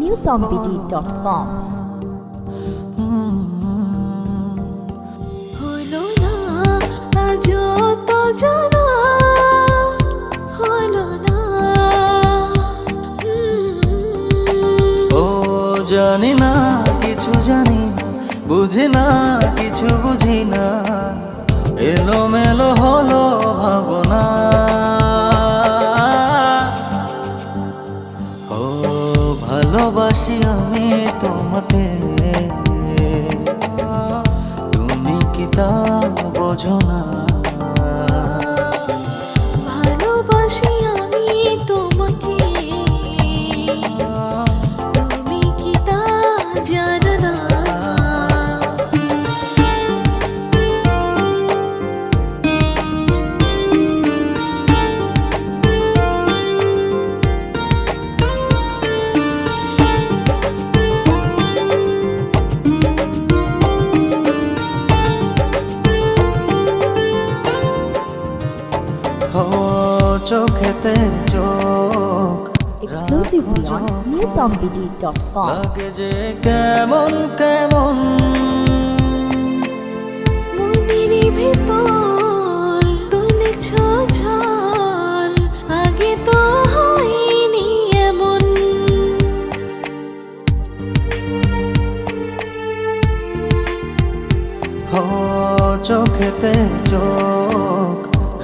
newsongbd.com হলো না আজও তো জানা হলো না। ও জানি না কিছু জানি না বুঝি না কিছু বুঝি না। এলো মেলো হলো ভাবনা। ভালোবাসি আমি তোমাকে। তুমি কি তা বোঝো না? Exclusively on newsongbd.com লাগে যে কেমন কেমন? মনের ভিতর তোলে ঝড় আগে তো হয়নি এমন। ও চোখেতে চোখ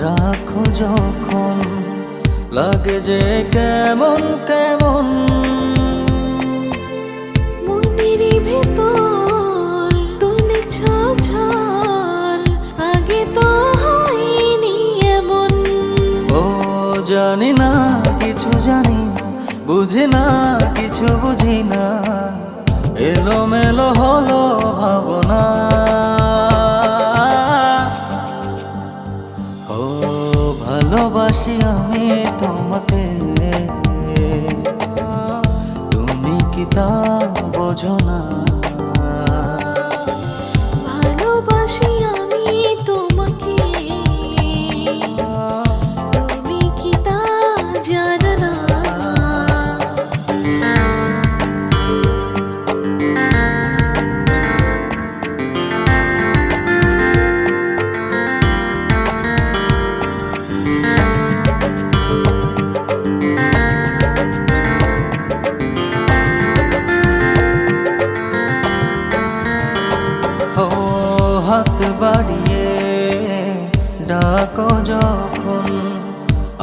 রাখো যখন। লাগে যে কেমন কেমন। মনের ভিতর তোলে ঝড় আগে তো হয়নি এমন। ও জানি না কিছু জানি না বুঝি না কিছু বুঝি না। এলো মেলো হলো ভাবনা। বোঝো বাড়িয়ে ডাকো যখন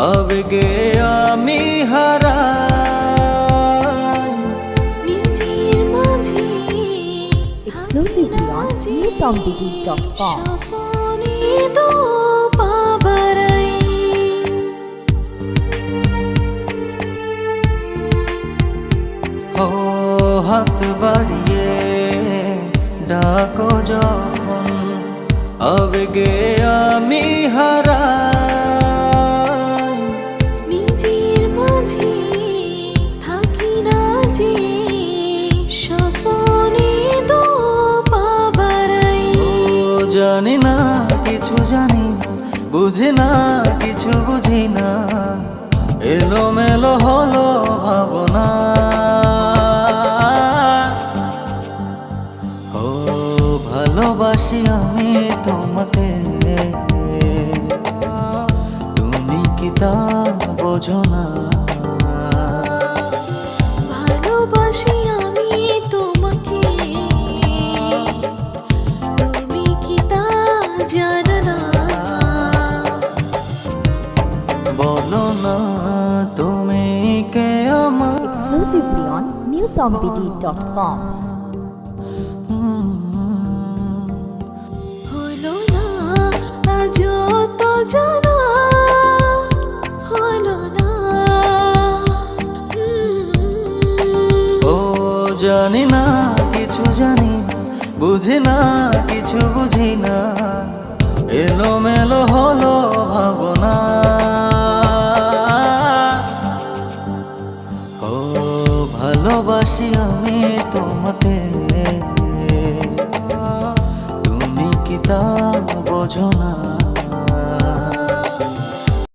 আবেগে আমি হারা exclusively on newsongbd.com জানি না কিছু জানি না বুঝে না কিছু বুঝি না। Exclusively on তো জানা না। ও জানি না কিছু জানি না বুঝি না কিছু বুঝি না। এলো মেলো হলো ভাবনা। ভালোবাসি আমি তোমাকে। তুমি কি তা বোঝো না?